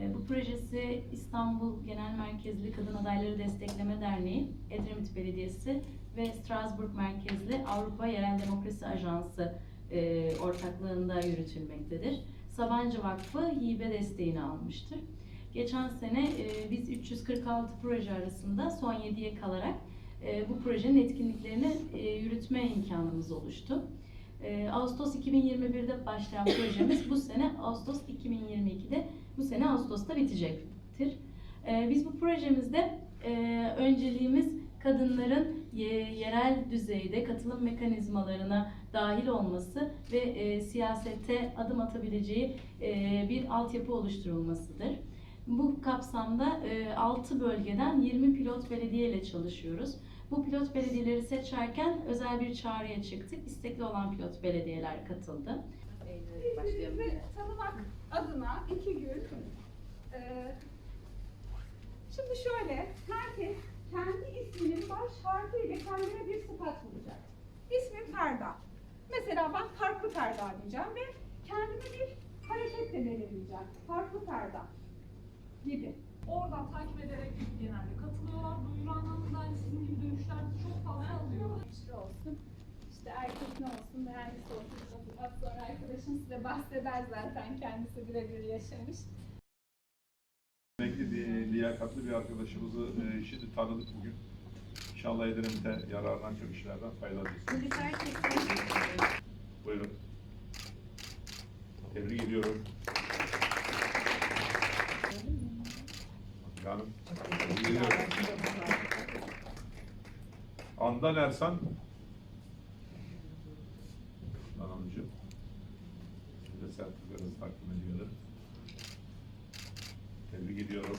E, bu projesi İstanbul Genel Merkezli Kadın Adayları Destekleme Derneği, Edremit Belediyesi ve Strasbourg Merkezli Avrupa Yerel Demokrasi Ajansı e, ortaklığında yürütülmektedir. Sabancı Vakfı hibe desteğini almıştır. Geçen sene e, biz 346 proje arasında son 7'ye kalarak bu projenin etkinliklerini yürütme imkanımız oluştu. Ağustos 2021'de başlayan projemiz bu sene Ağustos 2022'de bu sene Ağustos'ta bitecektir. E, biz bu projemizde e, önceliğimiz kadınların ye- yerel düzeyde katılım mekanizmalarına dahil olması ve e, siyasete adım atabileceği e, bir altyapı oluşturulmasıdır. Bu kapsamda 6 bölgeden 20 pilot belediye ile çalışıyoruz. Bu pilot belediyeleri seçerken özel bir çağrıya çıktık. İstekli olan pilot belediyeler katıldı. Birbirinizi tanımak adına iki gün. Ee, şimdi şöyle, herkes kendi isminin baş harfiyle kendine bir sıfat bulacak. İsmim Ferda. Mesela ben farklı Ferda diyeceğim ve kendime bir hareket de belirleyeceğim. Farklı Ferda gibi. Oradan takip ederek genelde katılıyorlar. Duyuru anlamında sizin gibi dönüşler çok fazla alıyor. Olsun. İşte erkek ne olsun, mühendis olsun. Az sonra arkadaşım size bahseder zaten kendisi birebir yaşamış. Emekli bir, liyakatlı bir arkadaşımızı e, şimdi tanıdık bugün. İnşallah Edremit'e yararlanan çok işlerden faydalanacağız. Buyurun. Tebrik ediyorum. Hanım. Andan Ersan. Hanımcığım. Size sertifikalarınızı takdim ediyorum. Tebrik ediyorum.